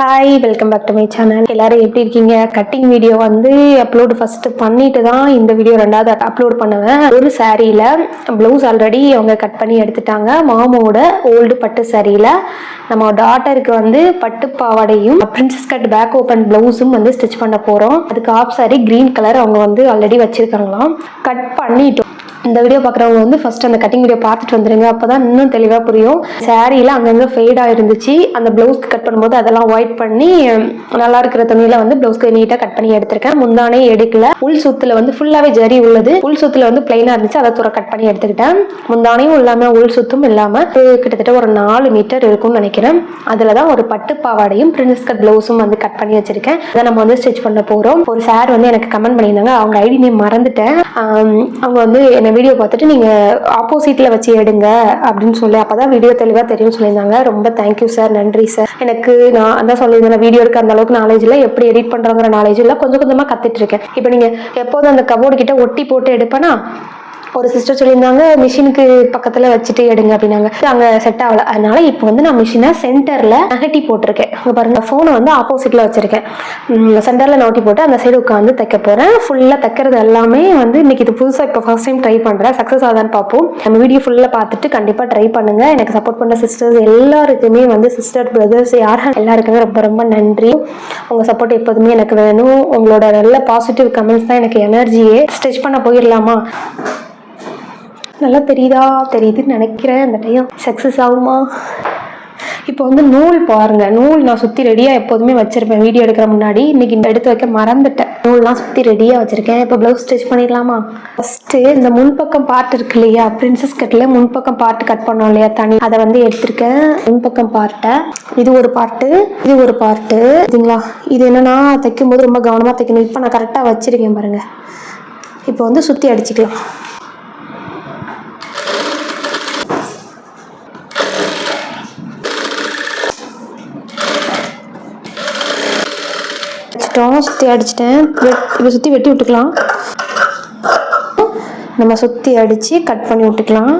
Hi welcome back to my channel எல்லாரும் எப்படி இருக்கீங்க? கட்டிங் வீடியோ வந்து அப்லோடு ஃபர்ஸ்ட் பண்ணிட்டு தான் இந்த வீடியோ ரெண்டாவது அப்லோட் பண்ணுவேன். ஒரு சாரியில் ப்ளவுஸ் ஆல்ரெடி அவங்க கட் பண்ணி எடுத்துட்டாங்க. மாமோட ஓல்டு பட்டு சாரியில். நம்ம டாட்டருக்கு வந்து பட்டு பாவாடையும் பிரின்சஸ் கட் பேக் ஓப்பன் ப்ளவுஸும் வந்து ஸ்டிச் பண்ண போகிறோம் அதுக்கு ஆப் சாரி க்ரீன் கலர் அவங்க வந்து ஆல்ரெடி வச்சிருக்காங்களாம். கட் பண்ணிட்டோம். இந்த வீடியோ பார்க்குறவங்க வந்து ஃபர்ஸ்ட் அந்த கட்டிங் வீடியோ பார்த்துட்டு வந்துருங்க. அப்போ தான் இன்னும் தெளிவாக புரியும். சாரியில் அங்கங்கே ஃபேடாக இருந்துச்சு அந்த ப்ளவுஸ்க்கு கட் பண்ணும்போது அதெல்லாம் ஒயிட் பண்ணி நல்லா இருக்கிற துணியில் வந்து ப்ளவுஸ்க்கு நீட்டாக கட் பண்ணி எடுத்திருக்கேன். முந்தானே எடுக்கல. உள் சுத்தில் வந்து ஃபுல்லாகவே ஜரி உள்ளது. உள் சுத்தில் வந்து பிளைனாக இருந்துச்சு. அதை தூர கட் பண்ணி எடுத்துக்கிட்டேன். முந்தானையும் இல்லாமல் உள் சுத்தும் இல்லாமல் கிட்டத்தட்ட ஒரு நாலு மீட்டர் இருக்கும்னு நினைக்கிறேன். அதில் தான் ஒரு பட்டு பாவாடையும் பிரின்ஸ் கட் ப்ளவுஸும் வந்து கட் பண்ணி வச்சிருக்கேன். அதை நம்ம வந்து ஸ்டிச் பண்ண போகிறோம் ஒரு சார் வந்து எனக்கு கமெண்ட் பண்ணியிருந்தாங்க. அவங்க ஐடி நேம் மறந்துட்டேன். அவங்க வந்து என்ன வீடியோ பார்த்துட்டு நீங்கள் ஆப்போசிட்டில் வச்சு எடுங்க அப்படின்னு சொல்லி அப்போ தான் வீடியோ தெளிவாக தெரியும் சொல்லியிருந்தாங்க. ரொம்ப தேங்க்யூ சார் நன்றி சார் எனக்கு நான் அதான் சொல்லியிருந்தேன் வீடியோ இருக்க அந்த அளவுக்கு நாலேஜ் இல்லை. எப்படி எடிட் பண்ணுறோங்கிற நாலேஜ் இல்லை. கொஞ்சம் கொஞ்சமாக கற்றுட்டு இருக்கேன். இப்போ நீங்கள் எப்போதும் அந்த கபோர்டு கிட்ட ஒட்டி போட்டு எடுப்பேனா? ஒரு சிஸ்டர் சொல்லியிருந்தாங்க மிஷினுக்கு பக்கத்தில் வச்சுட்டு எடுங்க அப்படின்னாங்க. அங்கே செட் ஆகல. அதனால இப்போ வந்து நான் மிஷினை சென்டரில் நகட்டி போட்டிருக்கேன். இங்கே பாருங்க ஃபோனை வந்து ஆப்போசிட்டில் வச்சிருக்கேன். சென்டரில் நோட்டி போட்டு அந்த சைடு உட்காந்து தைக்க போகிறேன் ஃபுல்லாக தைக்கிறது எல்லாமே வந்து இன்னைக்கு இது புதுசாக இப்போ ஃபர்ஸ்ட் டைம் ட்ரை பண்ணுறேன் சக்ஸஸ் ஆதான்னு பார்ப்போம். நம்ம வீடியோ ஃபுல்லாக பார்த்துட்டு கண்டிப்பாக ட்ரை பண்ணுங்க. எனக்கு சப்போர்ட் பண்ண சிஸ்டர்ஸ் எல்லாருக்குமே வந்து சிஸ்டர் பிரதர்ஸ் யார் எல்லாருக்குமே ரொம்ப ரொம்ப நன்றி. உங்கள் சப்போர்ட் எப்போதுமே எனக்கு வேணும். உங்களோட நல்ல பாசிட்டிவ் கமெண்ட்ஸ் தான் எனக்கு எனர்ஜியே ஸ்டிச் பண்ண போயிடலாமா? நல்லா தெரியுதா? தெரியுதுன்னு நினைக்கிறேன். அந்த டைம் சக்ஸஸ் ஆகுமா? இப்போ வந்து நூல் பாருங்க. நூல் நான் சுற்றி ரெடியாக எப்போதுமே வச்சிருப்பேன். வீடியோ எடுக்கிற முன்னாடி. இன்னைக்கு இந்த எடுத்து வைக்க மறந்துட்டேன். நூல்லாம் சுற்றி ரெடியாக வச்சிருக்கேன். இப்போ ப்ளவுஸ் ஸ்டிச் பண்ணிடலாமா? ஃபஸ்ட்டு இந்த முன்பக்கம் பார்ட் இருக்கு இல்லையா? பிரின்சஸ் கட்டில் முன்பக்கம் பார்ட் கட் பண்ணோம் இல்லையா? தனி. அதை வந்து எடுத்திருக்கேன். முன்பக்கம் பார்ட்டை இது ஒரு பார்ட்டு இது ஒரு பார்ட்டு இதுங்களா? இது என்னன்னா தைக்கும் போது ரொம்ப கவனமாக தைக்கணும். இப்போ நான் கரெக்டாக வச்சிருக்கேன் பாருங்க. இப்போ வந்து சுற்றி அடிச்சுக்கலாம். அடிச்சிட்டோம் சுற்றி அடிச்சிட்டேன் இதை சுற்றி வெட்டி விட்டுக்கலாம். நம்ம சுற்றி அடித்து கட் பண்ணி விட்டுக்கலாம்.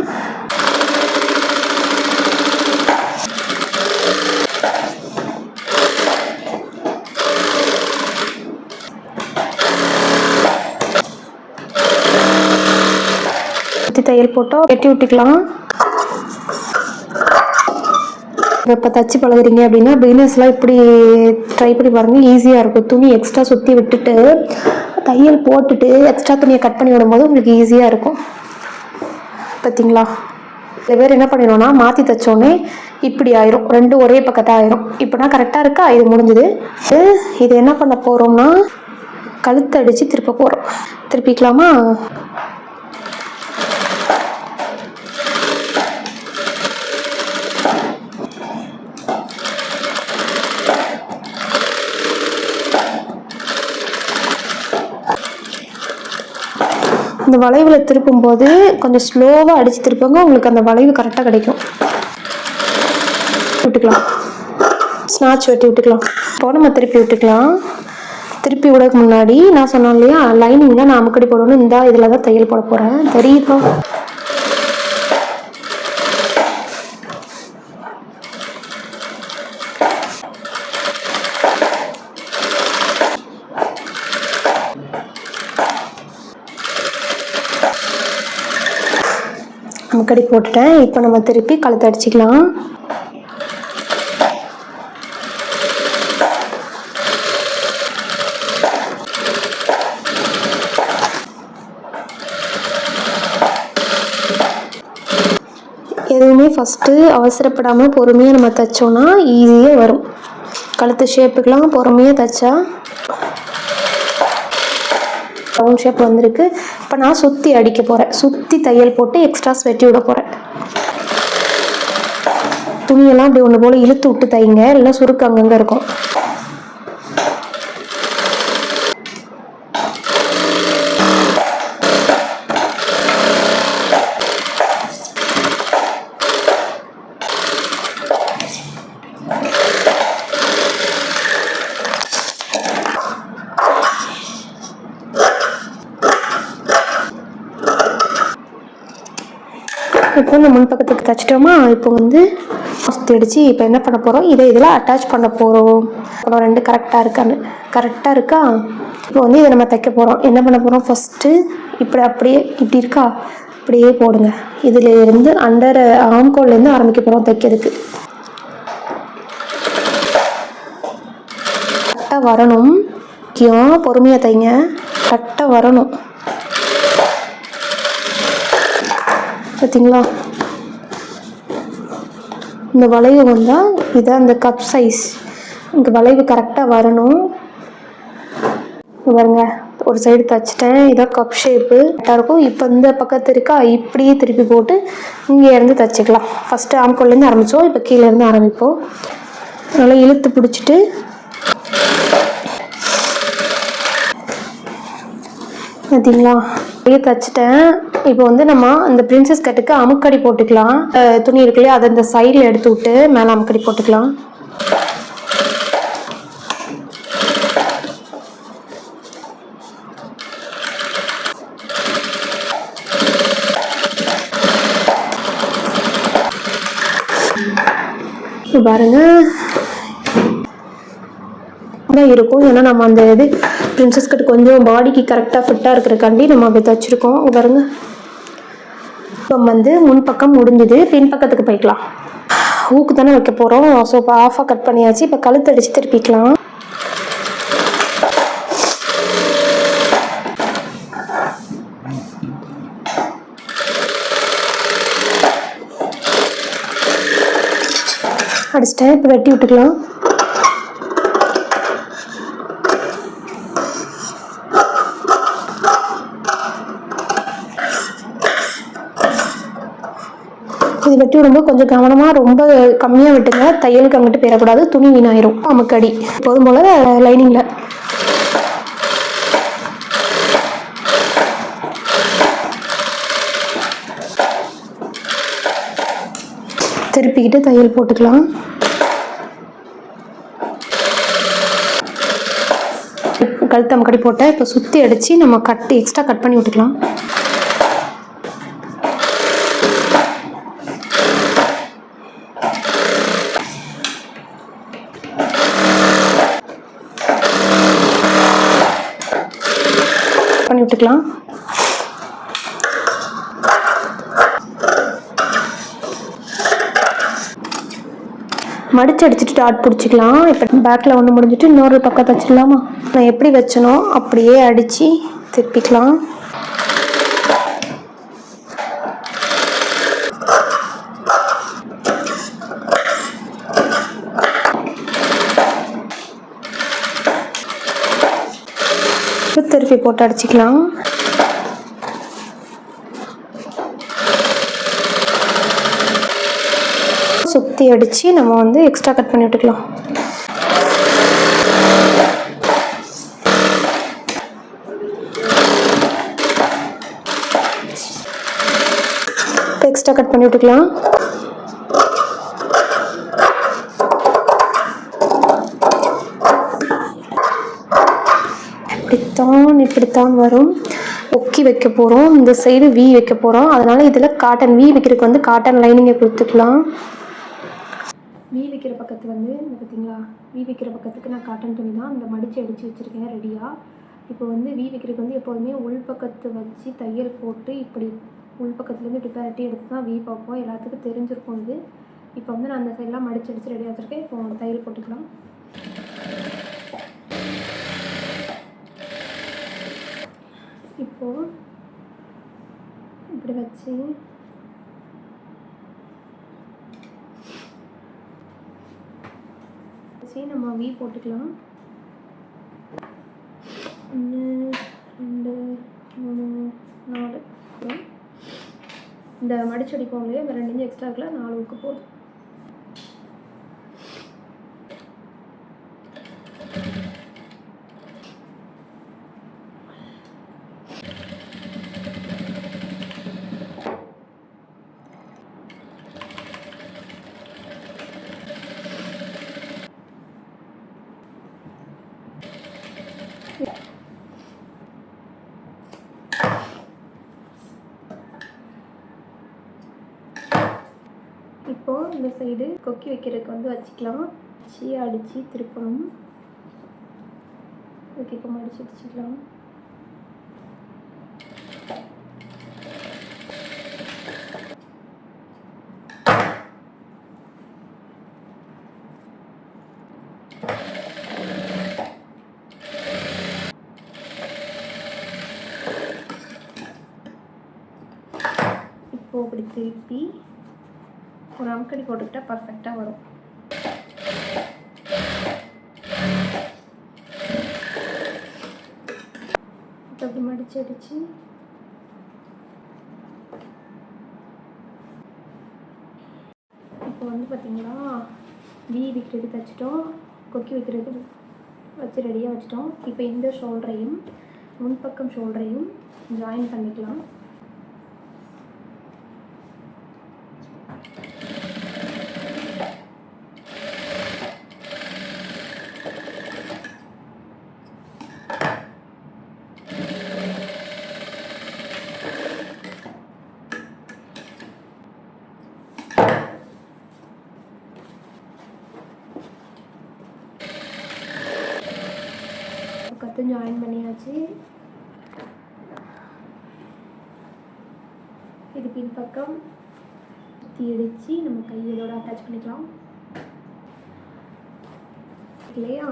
சுற்றி தையல் போட்டால் வெட்டி விட்டுக்கலாம். இப்போ தச்சு பழகுறீங்க அப்படின்னா பிகினர்ஸ்லாம் இப்படி ட்ரை பண்ணி பாருங்கள் ஈஸியாக இருக்கும். துணி எக்ஸ்ட்ரா சுற்றி விட்டுட்டு தையல் போட்டுட்டு எக்ஸ்ட்ரா துணியை கட் பண்ணி விடும்போது உங்களுக்கு ஈஸியாக இருக்கும். பார்த்தீங்களா சில பேர் என்ன பண்ணிடுவோம்னா மாற்றி தைச்சோன்னே இப்படி ஆயிரும். ரெண்டும் ஒரே பக்கத்தை ஆயிரும். இப்போனா கரெக்டாக இருக்கா? இது முடிஞ்சுது. இது இது என்ன பண்ண போகிறோம்னா கழுத்து அடித்து திருப்ப போகிறோம் திருப்பிக்கலாமா? இந்த வளைவில் திருப்பும்போது கொஞ்சம் ஸ்லோவாக அடித்து திருப்புங்க உங்களுக்கு அந்த வளைவு கரெக்டாக கிடைக்கும். விட்டுக்கலாம். ஸ்நாச் வெட்டி விட்டுக்கலாம். இப்போ நம்ம திருப்பி விட்டுக்கலாம். திருப்பி விடக்கு முன்னாடி நான் சொன்னேன் இல்லையா லைனிங் தான் நான் அமுக்கடி போடணும். இந்த இதில் தான் தையல் போட போகிறேன் தெரியுதோ? அமுக்கடி போட்டுட்டேன். இப்போ நம்ம திருப்பி கழுத்து அடிச்சுக்கலாம். எதுவுமே ஃபஸ்ட்டு அவசரப்படாமல் பொறுமையாக நம்ம தைச்சோன்னா ஈஸியாக வரும். கழுத்து ஷேப்புக்கெலாம் பொறுமையாக தைச்சா ரவுண்ட் ஷேப் வந்திருக்கு. இப்போ நான் சுற்றி அடிக்க போகிறேன் சுற்றி தையல் போட்டு எக்ஸ்ட்ரா வெட்டி விட போகிறேன் துணியெல்லாம் அப்படி ஒன்று போல் இழுத்து விட்டு தைங்க. இல்லைன்னா சுருக்கு அங்கங்கே இருக்கும். இந்த முன்பக்கத்துக்கு தைச்சிட்டோமா இப்போ வந்து தடிச்சு அடித்து இப்போ என்ன பண்ண போகிறோம் இதை இதில் அட்டாச் பண்ண போகிறோம் அப்புறம் ரெண்டு கரெக்டாக இருக்கான்னு கரெக்டாக இருக்கா? இப்போ வந்து இதை நம்ம தைக்க போகிறோம் என்ன பண்ண போகிறோம் ஃபஸ்ட்டு இப்படி அப்படியே இப்படி இருக்கா? அப்படியே போடுங்க. இதில் இருந்து அண்டர் ஆம்கோல்லேருந்து ஆரம்பிக்க போகிறோம் தைக்கிறதுக்கு. கரெக்டாக வரணும். முக்கியம் பொறுமையாக தைங்க. கரெக்டாக வரணும். பார்த்தீங்களா இந்த வளைவு வந்தால் இதான் அந்த கப் சைஸ் இந்த வளைவு கரெக்டாக வரணும். பாருங்க ஒரு சைடு தச்சிட்டேன் இதான் கப் ஷேப்பு கரெக்டாக இருக்கும். இப்போ இந்த பக்கத்து இருக்கா இப்படியே திருப்பி போட்டு இங்கே இருந்து தச்சுக்கலாம். ஃபஸ்ட்டு ஆம்கோல்லேருந்து ஆரம்பித்தோம் இப்போ கீழே இருந்து ஆரம்பிப்போம். நல்லா இழுத்து பிடிச்சிட்டு. பார்த்தீங்களா அப்படியே தைச்சிட்டேன். இப்போ வந்து நம்ம அந்த பிரின்சஸ் கட்டுக்கு அமுக்கடி போட்டுக்கலாம். துணி இருக்கு இல்லையா அதை இந்த சைடில் எடுத்து விட்டு மேலே அமுக்கடி போட்டுக்கலாம். பாருங்க. தான் இருக்கும். ஏன்னா நம்ம அந்த இது பிரின்சஸ் கட் கொஞ்சம் பாடிக்கு கரெக்டாக ஃபிட்டாக இருக்கிறக்காண்டி நம்ம அப்படி தச்சிருக்கோம் பாருங்கள் பாருங்க. இப்போ வந்து முன்பக்கம் முடிஞ்சுது. பின்பக்கத்துக்கு போய்க்கலாம். ஊக்கு தானே வைக்க போகிறோம் ஸோ இப்போ ஆஃபாக கட் பண்ணியாச்சு. இப்போ கழுத்து அடித்து திருப்பிக்கலாம். அடிச்சிட்டேன். இப்போ வெட்டி விட்டுக்கலாம். வெட்டி விடும்போது கொஞ்சம் கவனமாக ரொம்ப கம்மியாக விட்டுங்க. தையலுக்கு அங்கிட்டு போயிடக்கூடாது துணி வீணாயிரும் அமுக்கடி போதும் போல் லைனிங்கில் திருப்பிக்கிட்டு தையல் போட்டுக்கலாம். கழுத்து கடி போட்டேன் இப்போ சுற்றி அடித்து நம்ம கட் எக்ஸ்ட்ரா கட் பண்ணி விட்டுக்கலாம் பண்ணி விட்டுக்கலாம் மடிச்சு அடிச்சுட்டு டாட் பிடிச்சிக்கலாம். இப்போ பேக்கில் ஒன்று முடிஞ்சிட்டு இன்னொரு பக்கம் தச்சிடலாமா நான் எப்படி வச்சனோ அப்படியே அடித்து திருப்பிக்கலாம் இப்போ திருப்பி போட்டு அடிச்சுக்கலாம். சுற்றி அடித்து நம்ம வந்து எக்ஸ்ட்ரா கட் பண்ணி விட்டுக்கலாம். எக்ஸ்ட்ரா கட் பண்ணி விட்டுக்கலாம். இப்படித்தான் இப்படித்தான் வரும். ஒக்கி வைக்க போகிறோம் இந்த சைடு வி வைக்க போகிறோம் அதனால் இதில் காட்டன் வி வைக்கிறதுக்கு வந்து காட்டன் லைனிங்கை கொடுத்துக்கலாம். வி வைக்கிற பக்கத்து வந்து பார்த்தீங்களா வி வைக்கிற பக்கத்துக்கு நான் காட்டன் துணி தான் இந்த மடித்து அடித்து வச்சுருக்கேன் ரெடியாக இப்போ வந்து வி வைக்கிறதுக்கு வந்து எப்போதுமே உள் பக்கத்து வச்சு தையல் போட்டு இப்படி உள் பக்கத்துலேருந்து இப்படி பரட்டி எடுத்து தான் வி பார்ப்போம். எல்லாத்துக்கும் தெரிஞ்சிருக்கும் இது. இப்போ வந்து நான் அந்த சைடெலாம் மடித்து அடித்து ரெடியாக வச்சுருக்கேன். இப்போ தையல் போட்டுக்கலாம். இப்போது இப்படி வச்சு வச்சு நம்ம வி போட்டுக்கலாம். ஒன்று ரெண்டு மூணு நாலு. இந்த மடிச்சடிப்போம் இல்லையா ரெண்டு இன்ச்சு எக்ஸ்ட்ரா இருக்குல்ல நாலு ஊக்கு போதும் இப்போது இந்த சைடு கொக்கி வைக்கிறதுக்கு வந்து வச்சுக்கலாம். வச்சு அடித்து திருப்பணும். ஓகே இப்போ மடிச்சு வச்சுக்கலாம். இப்போ அப்படி திருப்பி ஒரு அமுக்கடி போட்டுக்கிட்டால் பர்ஃபெக்டாக வரும். இப்போ அப்படி மடிச்சு அடிச்சு. இப்போ வந்து பார்த்திங்கன்னா வி வைக்கிறதுக்கு தைச்சிட்டோம் கொக்கி வைக்கிறதுக்கு வச்சு ரெடியாக வச்சிட்டோம். இப்போ இந்த ஷோல்டரையும் முன்பக்கம் ஷோல்டரையும் ஜாயின் பண்ணிக்கலாம் கற்று ஜாயின் பண்ணியாச்சு பக்கம் சுற்றி அடித்து நம்ம கையோட அட்டாச் பண்ணிக்கலாம். இல்லையா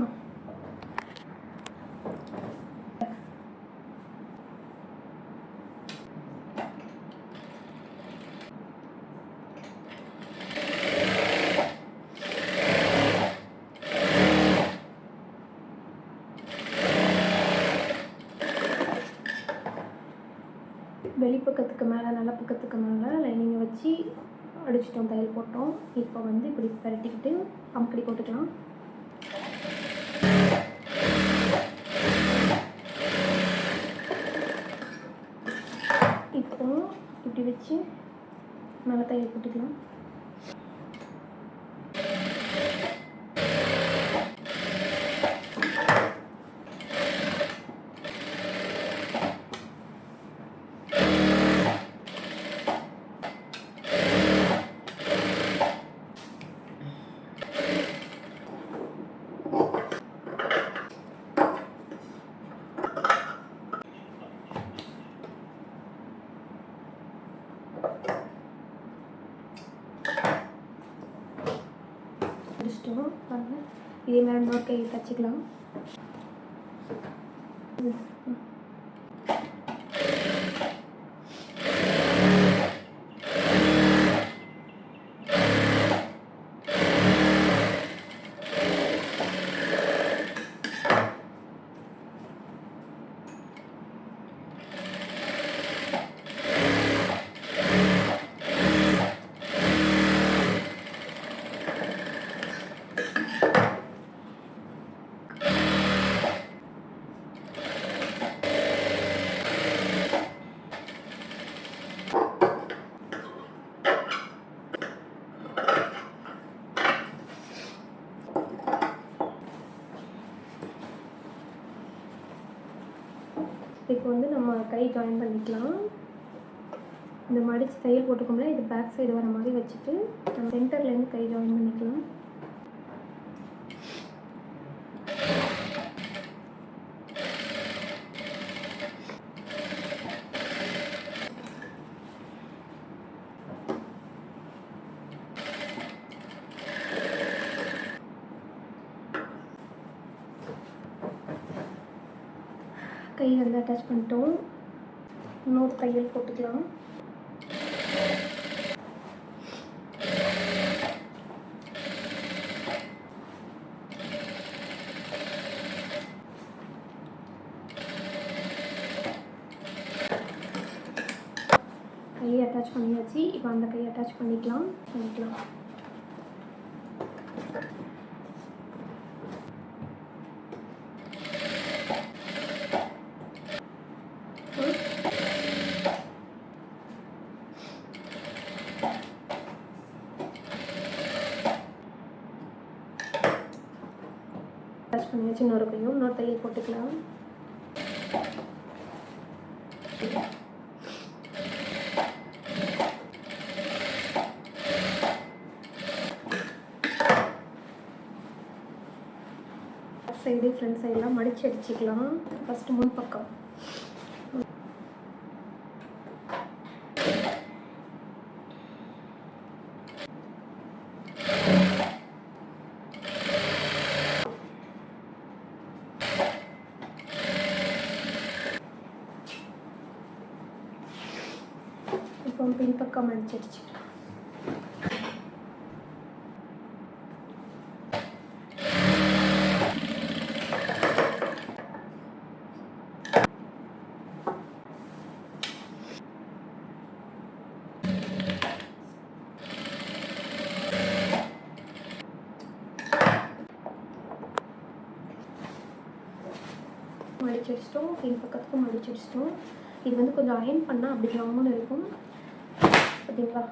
வெளிப்பக்கத்துக்கு மேலே நல்ல பக்கத்துக்கு மேலே லைனிங்கை வச்சு அடிச்சிட்டோம் தையல் போட்டோம். இப்போ வந்து இப்படி பரட்டிக்கிட்டு அமுக்கடி போட்டுக்கலாம். இப்போ இப்படி வச்சு மேலே தையல் போட்டுக்கலாம் முடிச்சிட்டோம் பாருங்க இதே மாதிரி இன்னொரு இப்போ வந்து நம்ம கை ஜாயின் பண்ணிக்கலாம். இந்த மடிச்சு தையல் போட்டுக்கோம்ல இது பேக் சைடு வர மாதிரி வச்சுட்டு நம்ம சென்டர்லேருந்து கை ஜாயின் பண்ணிக்கலாம். கை வந்து அட்டாச் பண்ணிட்டோம். இன்னொரு தையல் போட்டுக்கலாம். கையை அட்டாச் பண்ணியாச்சு. இப்போ அந்த கையை அட்டாச் பண்ணிக்கலாம். பண்ணிக்கலாம். ப்ரெஷ் பண்ணியாச்சு இன்னொரு கையும் இன்னொரு தையை போட்டுக்கலாம். சைடு ஃப்ரண்ட் சைடெலாம் மடிச்சு அடிச்சுக்கலாம். ஃபஸ்ட்டு முன் பக்கம். இப்போ பின்பக்கம் மடிச்சு அடிச்சுக்கலாம் மடிச்சு வச்சிட்டோம் பின் பக்கத்துக்கும் மடிச்சு வச்சிட்டோம் இது வந்து கொஞ்சம் அயன் பண்ணால் அப்படி ஜாமுன்னு இருக்கும் பார்த்தீங்களா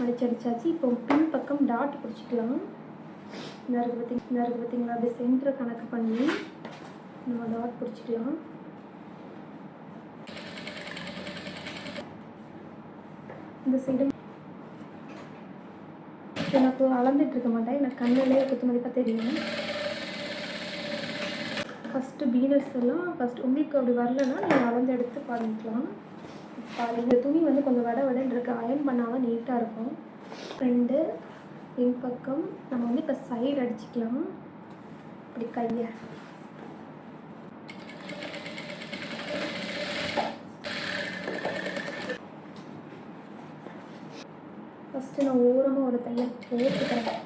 மடிச்சு அடிச்சாச்சு இப்போ பின் பக்கம் டாட் பிடிச்சிக்கலாம் நறுக்கு பற்றி நறுக்கு பார்த்தீங்களா அப்படி சென்டர் கணக்கு பண்ணி நம்ம டாட் பிடிச்சிக்கலாம். இந்த சைடு எனக்கு அளந்துட்டு இருக்க மாட்டேன். எனக்கு கண்ணிலே குத்து மதிப்பாக தெரியும். ஃபஸ்ட்டு பீனர்ஸ் எல்லாம் ஃபஸ்ட் உங்களுக்கு அப்படி வரலன்னா நீங்கள் அளந்து எடுத்து பார்த்துக்கலாம் பாதி இந்த துணி வந்து கொஞ்சம் வட வடன்னு இருக்கு. அயன் பண்ணாமல் நீட்டாக இருக்கும். ரெண்டு பின் பக்கம் நம்ம வந்து இப்போ சைடு அடிச்சுக்கலாம். இப்படி கையை. ஃபஸ்ட்டு நான் ஓரமாக ஒரு தையல் போட்டுக்கிறேன்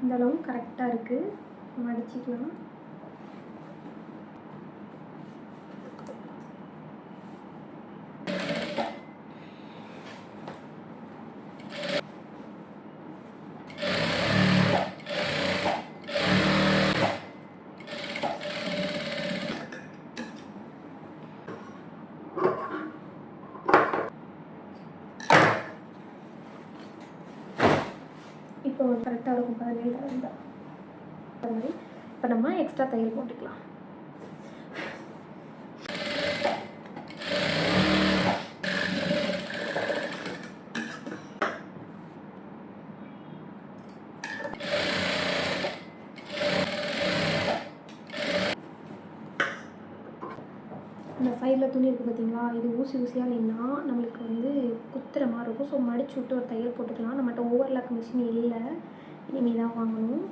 இந்த அளவு கரெக்டாக இருக்குது வச்சுக்கலாம்? இப்போ கரெக்டாக இருக்கும். பதினேழு இருந்தால் அது மாதிரி. இப்போ நம்ம எக்ஸ்ட்ரா தையல் போட்டுக்கலாம். இந்த சைடில் துணி இருக்குது பார்த்தீங்களா இது ஊசி ஊசியாக இல்லைன்னா நம்மளுக்கு வந்து குத்துற மாதிரி இருக்கும். ஸோ மடிச்சு விட்டு ஒரு தையல் போட்டுக்கலாம். நம்மகிட்ட ஓவர்லாக் மிஷின் இல்லை. இனிமேல் தான் வாங்கணும்.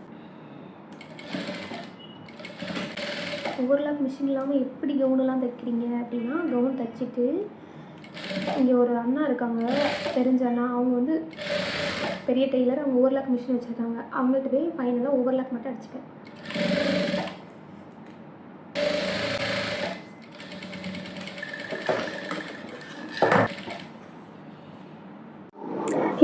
ஓவர்லாக் மிஷின் இல்லாமல் எப்படி கவுனெல்லாம் தைக்கிறீங்க அப்படின்னா கவுன் தைச்சிட்டு இங்கே ஒரு அண்ணா இருக்காங்க தெரிஞ்ச அண்ணா அவங்க வந்து பெரிய டெய்லர் அவங்க ஓவர்லாக் மிஷின் வச்சுருக்காங்க. அவங்கள்ட்ட போய் ஃபைனலாக ஓவர்லாக் மட்டும் அடிச்சுப்பேன்.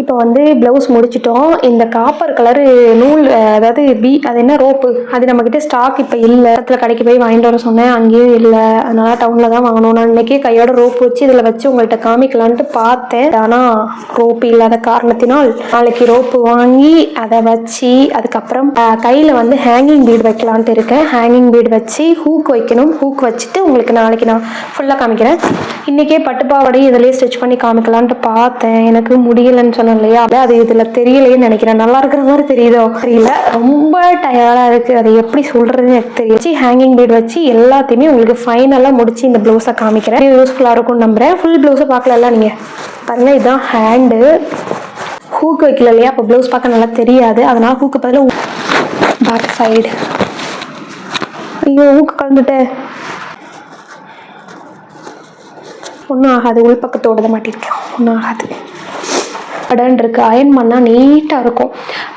இப்போ வந்து ப்ளவுஸ் முடிச்சிட்டோம். இந்த காப்பர் கலரு நூல் அதாவது பி அது என்ன ரோப்பு? அது நம்மக்கிட்ட ஸ்டாக் இப்போ இல்லை. இடத்துல கடைக்கு போய் வாங்கிட்டு வர சொன்னேன். அங்கேயும் இல்லை. அதனால டவுனில் தான் வாங்கணும். நான் இன்னைக்கே கையோட ரோப் வச்சு இதில் வச்சு உங்கள்கிட்ட காமிக்கலான்ட்டு பார்த்தேன். ஆனால் ரோப்பு இல்லாத காரணத்தினால் நாளைக்கு ரோப்பு வாங்கி அதை வச்சு அதுக்கப்புறம் கையில் வந்து ஹேங்கிங் பீட் வைக்கலான்ட்டு இருக்கேன். ஹேங்கிங் பீட் வச்சு ஹூக் வைக்கணும். ஹூக் வச்சுட்டு உங்களுக்கு நாளைக்கு நான் ஃபுல்லாக காமிக்கிறேன். இன்றைக்கே பட்டுப்பாவாடை இதிலே ஸ்டிச் பண்ணி காமிக்கலான்ட்டு பார்த்தேன். எனக்கு முடியலன்னு சொன்னேன் இல்லையா? அது இதுல தெரியலையேன்னு நினைக்கிறேன். நல்லா இருக்கிற மாதிரி தெரியுதோ? தெரியல. ரொம்ப டயர்டா இருக்கு. அதை எப்படி சொல்றதுன்னு எனக்கு தெரியல. ஹேங்கிங் பீட் வச்சு எல்லாத்தையுமே உங்களுக்கு ஃபைனலாக முடிச்சு இந்த ப்ளவுஸை காமிக்கிறேன். யூஸ்ஃபுல்லாக இருக்கும்னு நம்புறேன். ஃபுல் ப்ளவுஸை பார்க்கல நீங்கள் பாருங்க இதுதான் ஹேண்டு ஹூக் வைக்கல இல்லையா? அப்போ ப்ளவுஸ் பார்க்க நல்லா தெரியாது. அதனால ஹூக்கு பதில் பேக் சைடு ஐயோ ஹூக்கு கலந்துட்டேன் ஒன்றும் ஆகாது. உள்பக்கத்தோட தான் மாட்டிருக்கேன். ஒன்றும் ஆகாது. படன் இருக்கு அயன் பண்ணால் நீட்டாக இருக்கும்.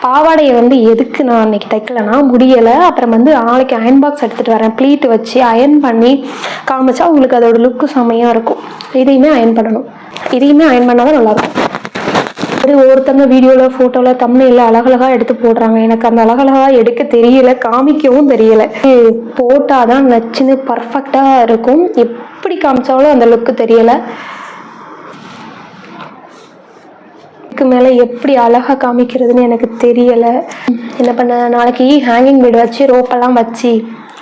பாவாடையை வந்து எதுக்கு நான் அன்னைக்கு தைக்கலைன்னா முடியலை. அப்புறம் வந்து நாளைக்கு அயன் பாக்ஸ் எடுத்துகிட்டு வரேன். ப்ளீட் வச்சு அயன் பண்ணி காமிச்சா உங்களுக்கு அதோட லுக்கு செமையாக இருக்கும். இதையுமே அயன் பண்ணணும். இதையுமே அயன் பண்ணால் தான் நல்லாயிருக்கும். அப்படி ஒருத்தங்க வீடியோவில் ஃபோட்டோவில் தமிழில் அழகழகாக எடுத்து போடுறாங்க. எனக்கு அந்த அழகழகாக எடுக்க தெரியல காமிக்கவும் தெரியல. போட்டால் தான் நச்சுன்னு பர்ஃபெக்டாக இருக்கும். எப்படி காமிச்சாலும் அந்த லுக்கு தெரியலை. இதுக்கு மேலே எப்படி அழகாக காமிக்கிறதுன்னு எனக்கு தெரியலை. என்ன பண்ண நாளைக்கு ஹேங்கிங் பீட் வச்சு ரோப்பெல்லாம் வச்சு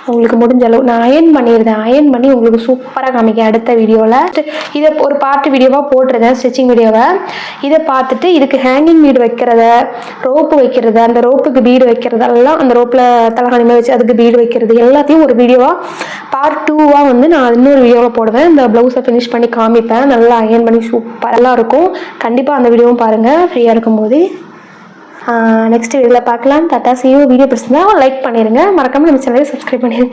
உங்களுக்கு முடிஞ்ச அளவு நான் அயன் பண்ணியிருந்தேன் அயன் பண்ணி உங்களுக்கு சூப்பராக காமிக்கேன் அடுத்த வீடியோவில் இதை ஒரு பார்ட்டு வீடியோவாக போட்டிருந்தேன் ஸ்டிச்சிங் வீடியோவை இதை பார்த்துட்டு இதுக்கு ஹேங்கிங் வீடு வைக்கிறத ரோப்பு வைக்கிறது அந்த ரோப்புக்கு பீடு வைக்கிறதெல்லாம் அந்த ரோப்பில் தலகாணிமே மாதிரி வச்சு அதுக்கு பீடு வைக்கிறது எல்லாத்தையும் ஒரு வீடியோவாக பார்ட் டூவாக வந்து நான் இன்னொரு வீடியோவில் போடுவேன். இந்த ப்ளவுஸை ஃபினிஷ் பண்ணி காமிப்பேன். நல்லா அயன் பண்ணி சூப்பராக இருக்கும். கண்டிப்பாக அந்த வீடியோவும் பாருங்கள் ஃப்ரீயாக இருக்கும்போது. நெக்ஸ்ட் வீடியோவில் பார்க்கலாம். டாட்டா சியூ வீடியோ பிடிச்சிருந்தா லைக் பண்ணிடுங்க மறக்காமல் நம்ம சேனலை சப்ஸ்கிரைப் பண்ணிடுங்க